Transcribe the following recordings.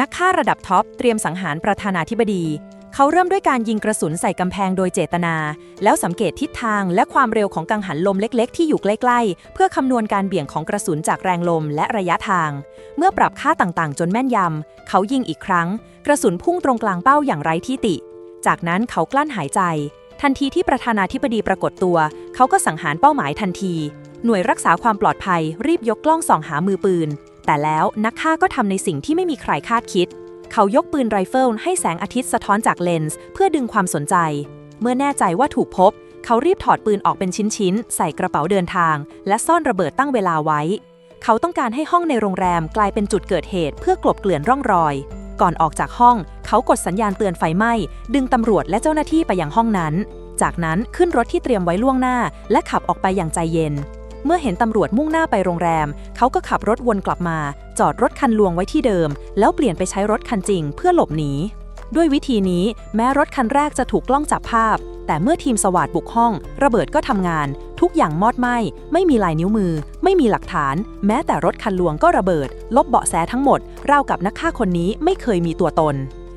นักฆ่าระดับท็อปเตรียมสังหารประธานาธิบดี เขาเริ่มด้วยการยิงกระสุนใส่กำแพงโดยเจตนา แล้วสังเกตทิศทางและความเร็วของกังหันลมเล็ก ๆ ที่อยู่ใกล้ ๆ เพื่อคำนวณการเบี่ยงของกระสุนจากแรงลมและระยะทาง เมื่อปรับค่าต่างๆ จนแม่นยำ เขายิงอีกครั้ง กระสุนพุ่งตรงกลางเป้าอย่างไร้ที่ติ จากนั้นเขากลั้นหายใจ ทันทีที่ประธานาธิบดีปรากฏตัว เขาก็สังหารเป้าหมายทันที หน่วยรักษาความปลอดภัยรีบยกกล้องส่องหามือปืน แต่แล้วนักฆ่าก็ทำในสิ่งที่ไม่มีใครคาดคิด เขายกปืนไรเฟิลให้แสงอาทิตย์สะท้อนจากเลนส์เพื่อดึงความสนใจ เมื่อแน่ใจว่าถูกพบ เขารีบถอดปืนออกเป็นชิ้นๆ ใส่กระเป๋าเดินทาง และซ่อนระเบิดตั้งเวลาไว้ เขาต้องการให้ห้องในโรงแรมกลายเป็นจุดเกิดเหตุเพื่อกลบเกลื่อนร่องรอย ก่อนออกจากห้อง เขากดสัญญาณเตือนไฟไหม้ ดึงตำรวจและเจ้าหน้าที่ไปยังห้องนั้น จากนั้นขึ้นรถที่เตรียมไว้ล่วงหน้า และขับออกไปอย่างใจเย็น เมื่อเห็นตำรวจมุ่งหน้าไปโรงแรม เขาก็ขับรถวนกลับมา จอดรถคันลวงไว้ที่เดิม แล้วเปลี่ยนไปใช้รถคันจริงเพื่อหลบหนี ด้วยวิธีนี้แม้รถคันแรกจะถูกกล้องจับภาพ แต่เมื่อทีมสวาดบุกห้อง ระเบิดก็ทำงาน ทุกอย่างมอดไหม้ ไม่มีลายนิ้วมือ ไม่มีหลักฐาน แม้แต่รถคันลวงก็ระเบิด ลบเบาะแสทั้งหมดราวกับนักฆ่าคนนี้ไม่เคยมีตัวตน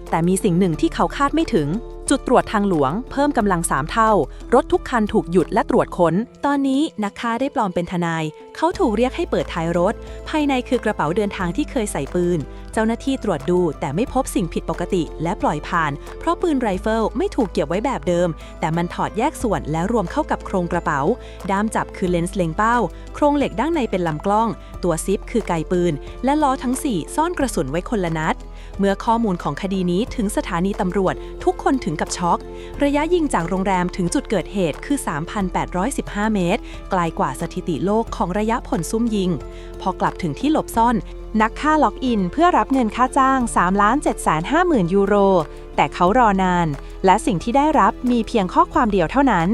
แต่มีสิ่งหนึ่งที่เขาคาดไม่ถึง จุดตรวจทางหลวง เพิ่มกำลังสามเท่า รถทุกคันถูกหยุดและตรวจค้น ตอนนี้นักฆ่าได้ปลอมเป็นทนายเขาถูกเรียกให้เปิดท้ายรถ ภายในคือกระเป๋าเดินทางที่เคยใส่ปืน เจ้าหน้าที่ตรวจดูแต่ไม่พบสิ่งผิดปกติและปล่อยผ่าน เพราะปืนไรเฟิลไม่ถูกเก็บไว้แบบเดิม แต่มันถอดแยกส่วนและรวมเข้ากับโครงกระเป๋า ด้ามจับคือเลนส์เล็งเป้า โครงเหล็กด้านในเป็นลำกล้อง ตัวซิปคือไกปืน และล้อทั้ง 4 ซ่อนกระสุนไว้คนละนัด เมื่อข้อมูลของคดีนี้ถึงสถานีตำรวจ ทุกคนถึงกับช็อก ระยะยิงจากโรงแรมถึงจุดเกิดเหตุคือ 3,815 เมตร ไกลกว่าสถิติโลกของระยะผลซุ่มยิง พอกลับถึงที่หลบซ่อน นักฆ่าล็อกอินเพื่อรับเงินค่าจ้าง3 7 5 0 0 0 0 ยูโร แต่เขารอนาน และสิ่งที่ได้รับมีเพียงข้อความเดียวเท่านั้น